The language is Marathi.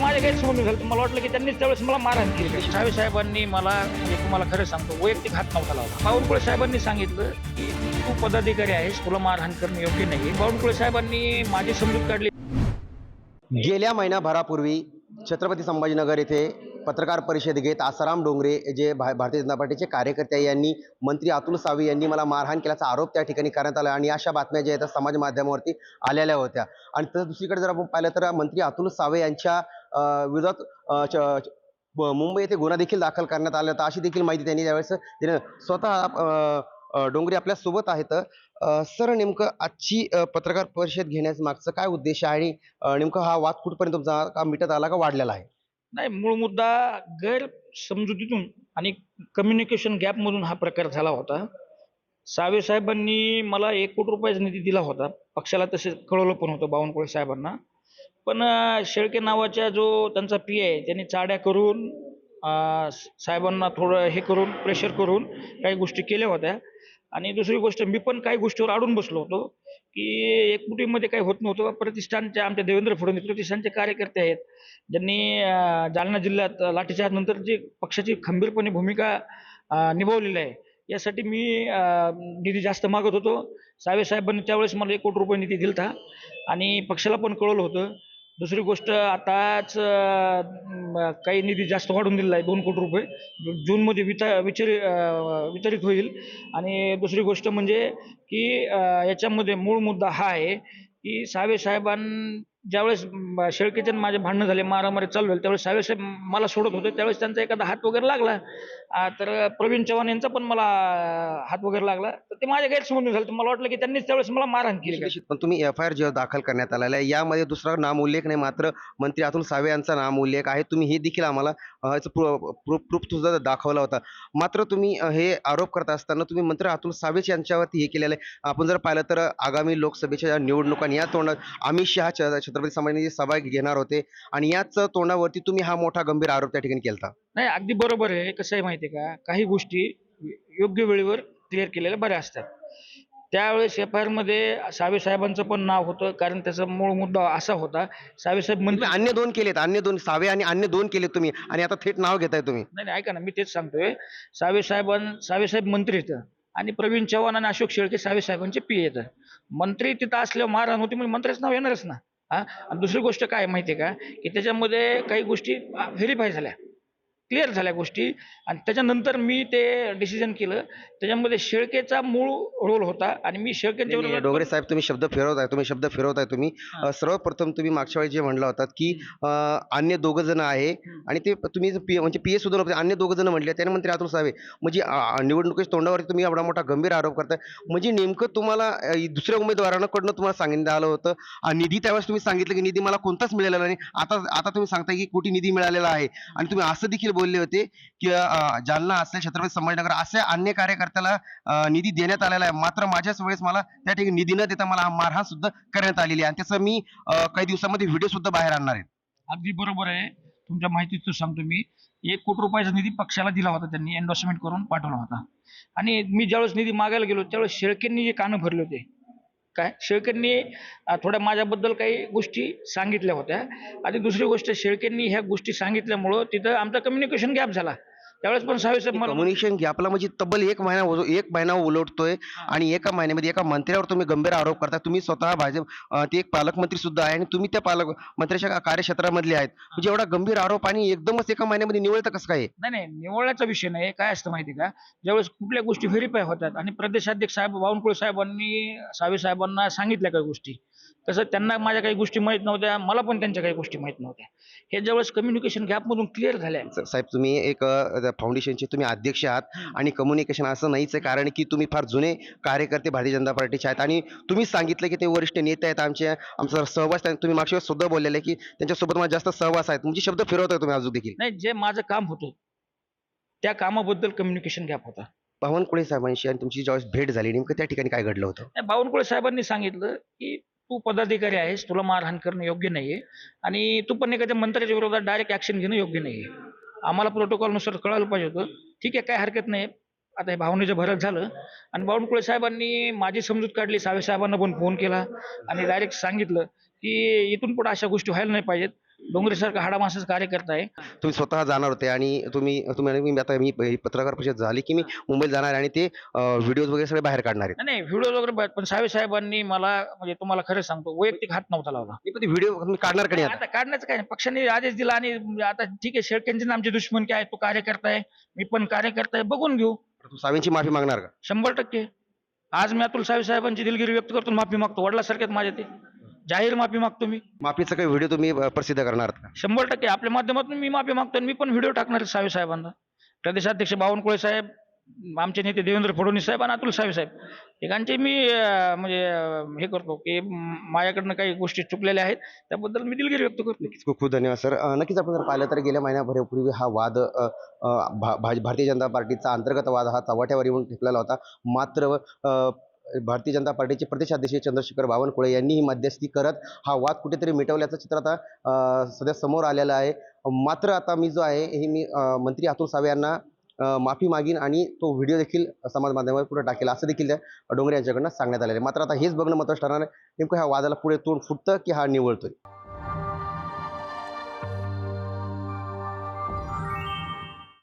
माझ्या गैरसमजून झालं. मला वाटलं की त्यांनीच त्यावेळेस मला मारहाण केली. ठावे साहेबांनी मला म्हणजे तुम्हाला खरं सांगतो वैयक्तिक हात नव्हता लावला. बावनकुळे साहेबांनी सांगितलं की तू पदाधिकारी आहेस तुला मारहाण करणं योग्य नाही. बावनकुळे साहेबांनी माझी समजूत काढली. गेल्या महिनाभरापूर्वी छत्रपती संभाजीनगर येथे पत्रकार परिषद घेत आसाराम डोंगरे जे भा भारतीय जनता पार्टीचे कार्यकर्ते आहे, यांनी मंत्री अतुल सावे यांनी मला मारहाण केल्याचा आरोप त्या ठिकाणी करण्यात आला आणि अशा बातम्या ज्या आहेत समाज माध्यमावरती आलेल्या होत्या. आणि तर दुसरीकडे जर आपण पाहिलं तर मंत्री अतुल सावे यांच्या विरोधात च- मुंबई येथे गुन्हा देखील दाखल करण्यात आला होता. अशी देखील माहिती त्यांनी त्यावेळेस दिली. स्वतः डोंगरी डोंगरे आपल्यासोबत आहेत. सर नेमकं आजची पत्रकार परिषद घेण्यास मागचं काय उद्देश आहे आणि नेमकं हा वाद कुठपर्यंत तुमचा का मिटत आला का वाढलेला आहे? नाही मूळ मुद्दा गैर समजुतीतून आणि कम्युनिकेशन गॅपमधून हा प्रकार झाला होता. सावे साहेबांनी मला एक कोटी रुपयाचा निधी दिला होता. पक्षाला तसे कळवलं पण होतं बावनकुळे साहेबांना. पण शेळके नावाच्या जो त्यांचा पी आहे त्यांनी चाड्या करून साहेबांना थोडं हे करून प्रेशर करून काही गोष्टी केल्या होत्या. आणि दुसरी गोष्ट मी पण काही गोष्टीवर अडून बसलो होतो की एकमुटीमध्ये काही होत नव्हतं. प्रतिष्ठानच्या आमच्या देवेंद्र फडणवीस प्रतिष्ठानचे कार्यकर्ते आहेत. ज्यांनी जालना जिल्ह्यात लाठीच्या नंतर जी पक्षाची खंबीरपणे भूमिका निभावलेली आहे यासाठी मी निधी जास्त मागत होतो. सावे साहेबांनी त्यावेळेस मला एक कोटी रुपये निधी दिलता. आणि पक्षाला पण कळवलं होतं दुसरी गोष्ट आताच काही निधी जास्त वाढून दिलेला आहे दोन कोटी रुपये. जूनमध्ये विता विचरी वितरित होईल. आणि दुसरी गोष्ट म्हणजे की याच्यामध्ये मूळ मुद्दा हा आहे की सावे साहेबां ज्यावेळेस शेळकेचे माझे भांडणं झाले मारामारी चालू झाली त्यावेळेस सावे साहेब मला सोडत होते. त्यावेळेस त्यांचा एखादा हात वगैरे लागला. तर प्रवीण चव्हाण यांचा पण मला हात वगैरे लागला. तर ते माझ्या गैरसमजून झालं. तर मला वाटलं की त्यांनीच त्यावेळेस मला मारहाण केली पण तुम्ही एफ आय आर जेव्हा दाखल करण्यात आलेला आहे यामध्ये दुसरा नाम उल्लेख नाही मात्र मंत्री अतुल सावे यांचा नाम उल्लेख आहे. तुम्ही हे देखील आम्हाला प्रूफ सुद्धा दाखवला होता. मात्र तुम्ही हे आरोप करत असताना तुम्ही मंत्री अतुल सावेच यांच्यावरती हे केलेलं आहे. आपण जर पाहिलं तर आगामी लोकसभेच्या निवडणुका या तोंडात अमित शहा छत्रपती संभाजी सभा घेणार होते आणि याच तोंडावरती तुम्ही हा मोठा गंभीर आरोप त्या ठिकाणी केला नाही अगदी बरोबर आहे. कसं आहे माहिती का? काही गोष्टी योग्य वेळेवर क्लिअर केलेल्या बऱ्या असतात. त्यावेळेस एफ आयमध्ये सावे साहेबांचं पण नाव होतं. कारण त्याचा मूळ मुद्दा असा होता सावे साहेब मंत्री अन्य दोन केलेत. अन्य दोन सावे आणि अन्य दोन केलेत तुम्ही. आणि आता थेट नाव घेताय तुम्ही. नाही नाही, ऐका ना मी तेच सांगतोय. सावे साहेबां सावे साहेब मंत्री येतं आणि प्रवीण चव्हाण आणि अशोक शेळके सावे साहेबांचे पी येतं मंत्री तिथं असल्यावर मारहाण होती म्हणजे मंत्र्याचं नाव येणारच ना. हां? आणि दुसरी गोष्ट काय आहे माहिती आहे का? की त्याच्यामध्ये काही गोष्टी व्हेरीफाय झाल्या. क्लिअर झाल्या गोष्टी. आणि त्याच्यानंतर मी ते डिसिजन केलं. त्याच्यामध्ये शेळकेचा मूळ रोल होता आणि मी शेळकेच्या डोंगरे साहेब तुम्ही शब्द फिरवताय तुम्ही शब्द फिरवताय तुम्ही. सर्वप्रथम तुम्ही मागच्या वेळी जे म्हणलं होतात की अन्य दोघ जण आहे. आणि ते तुम्ही म्हणजे पी ए सुद्धा अन्य दोघ जण म्हणले. त्याने मंत्री अतुल सावे म्हणजे निवडणुकीच्या तोंडावरती तुम्ही एवढा मोठा गंभीर आरोप करताय. म्हणजे नेमकं तुम्हाला दुसऱ्या उमेदवारांकडनं तुम्हाला सांगितलं आलं होतं. निधी त्यावेळेस तुम्ही सांगितलं की निधी मला कोणताच मिळालेला नाही. आता आता तुम्ही सांगताय की कोटी निधी मिळालेला आहे. आणि तुम्ही असं देखील बोलले होते की जालना असेल छत्रपती संभाजीनगर असे अन्य कार्यकर्त्याला निधी देण्यात आलेला आहे. मात्र माझ्याच वेळेस मला त्या ठिकाणी निधी न देता मला मारहाण सुद्धा करण्यात आलेली आहे. आणि त्याचं मी काही दिवसामध्ये व्हिडिओ सुद्धा बाहेर आणणार आहे. अगदी बरोबर आहे. तुमच्या माहितीच सांगतो मी. एक कोटी रुपयाचा निधी पक्षाला दिला होता. त्यांनी एन्डोर्समेंट करून पाठवला होता. आणि मी ज्यावेळेस निधी मागायला गेलो त्यावेळेस शेळकेंनी जे कानं भरले होते काय? शेळकेंनी थोड्या माझ्याबद्दल काही गोष्टी सांगितल्या होत्या. आणि दुसरी गोष्ट शेळकेंनी ह्या गोष्टी सांगितल्यामुळं तिथं आमचा कम्युनिकेशन गॅप झाला. त्यावेळेस पण मला कम्युनिकेशन गॅपला म्हणजे तब्बल एक महिना एक महिना उलटतोय आणि एका महिन्यामध्ये एका मंत्र्यावर तुम्ही गंभीर आरोप करता. तुम्ही स्वतः भाजप ते एक पालकमंत्री सुद्धा आहे आणि तुम्ही त्या पालक मंत्र्याच्या कार्यक्षेत्रामधले आहेत. म्हणजे एवढा गंभीर आरोप आणि एकदमच एका महिन्यामध्ये निवळतं कसं काय नाही नाही. निवडण्याचा विषय नाही. काय असतं माहिती का? ज्यावेळेस कुठल्या गोष्टी व्हेरीफाय होतात आणि प्रदेशाध्यक्ष साहेब बावनकुळे साहेबांनी सावे साहेबांना सांगितल्या काही गोष्टी. तसं त्यांना माझ्या काही गोष्टी माहीत नव्हत्या मला पण त्यांच्या काही गोष्टी माहीत नव्हत्या. हे ज्यावेळेस कम्युनिकेशन गॅपमधून क्लिअर झाल्या. साहेब तुम्ही एक फाउंडेशनचे तुम्ही अध्यक्ष आहात आणि कम्युनिकेशन असं नाहीच आहे कारण की तुम्ही फार जुने कार्यकर्ते भारतीय जनता पार्टीचे आहेत आणि तुम्ही सांगितलं की ते वरिष्ठ नेते आहेत आमचे आमचा सहवास तुम्ही मागच्या वेळेस सुद्धा बोललेले की त्यांच्यासोबत माझा जास्त सहवास आहेत. म्हणजे शब्द फिरवताय तुम्ही अजून देखील. नाही जे माझं काम होतं त्या कामाबद्दल कम्युनिकेशन गॅप होता. बावनकुळे साहेबांशी आणि तुमची ज्यावेळेस भेट झाली नेमकं त्या ठिकाणी काय घडलं होतं? बावनकुळे साहेबांनी सांगितलं की तू पदाधिकारी आहेस तुला मारहाण करणं योग्य नाहीये. आणि तू पण एखाद्या मंत्र्याच्या विरोधात डायरेक्ट ऍक्शन घेणं योग्य नाहीये. आम्हाला प्रोटोकॉलनुसार कळायला पाहिजे होतं. ठीक आहे काय हरकत नाही. आता हे भावनेचं भरत झालं. आणि बावनकुळे साहेबांनी माझी समजूत काढली सावे साहेबांना पण फोन केला. आणि डायरेक्ट सांगितलं की इथून पुढे अशा गोष्टी व्हायला नाही पाहिजेत. डोंगरेसारखा हाडामासाचा कार्यकर्ता आहे तुम्ही स्वतः जाणार होते आणि तुम्ही तुम्ही मी आता मी ही पत्रकार परिषद झाली की मी मुंबईत जाणार आहे आणि ते व्हिडिओज वगैरे सगळे बाहेर काढणार आहेत. नाही, नाही व्हिडिओ वगैरे पण सावे साहेबांनी मला म्हणजे तुम्हाला खरं सांगतो वैयक्तिक हात नव्हता लावला. पण व्हिडिओ तुम्ही काढणार का नाही आता? आता काढण्याचं काय नाही. पक्षाने आदेश दिला आणि आता ठीक आहे शेळकेंचे आमचे दुश्मन काय तो कार्यकर्ता आहे मी पण कार्यकर्ता आहे बघून घेऊ. तू सावेंची माफी मागणार का? शंभर टक्के. आज मी अतुल सावे साहेबांची दिलगिरी व्यक्त करतो माफी मागतो वडिलासारख्यात माझ्या ते. जाहीर माफी मागतो मी. माफीचा काही व्हिडिओ तुम्ही अ, प्रसिद्ध करणार आहात का? शंभर टक्के. आपल्या माध्यमातून मी माफी मागतो आणि मी पण व्हिडिओ टाकणार आहे सावे साहेबांना. प्रदेशाध्यक्ष बावनकुळे साहेब आमचे नेते देवेंद्र फडणवीस साहेब आणि अतुल सावे साहेब. एकांचे मी अं, म्हणजे अं, हे करतो की म- माझ्याकडनं काही गोष्टी चुकलेल्या आहेत त्याबद्दल मी दिलगिरी व्यक्त करतो. नक्कीच. खूप खूप धन्यवाद सर. अ, नक्कीच आपण जर पाहिलं तर गेल्या महिन्याभरापूर्वी हा वाद अ, अ, भा- भा- भारतीय जनता पार्टीचा अंतर्गत वाद हा चव्हाट्यावर येऊन ठेपलेला होता. मात्र अ, भारतीय जनता पार्टीचे प्रदेशाध्यक्ष चंद्रशेखर बावनकुळे यांनी ही मध्यस्थी करत हा वाद कुठेतरी मिटवल्याचं चित्र आता सध्या समोर आलेलं आहे. मात्र आता मी जो आहे हे मी मंत्री अतुल सावे यांना माफी मागीन आणि तो व्हिडिओ देखील समाज माध्यमावर पुढे टाकेल असं देखील त्या डोंगरे यांच्याकडनं सांगण्यात आलेलं आहे. मात्र आता हेच बघणं महत्त्वाचं ठरणार आहे. नेमकं ह्या वादाला पुढे तोंड फुटतं की हा निवळतोय?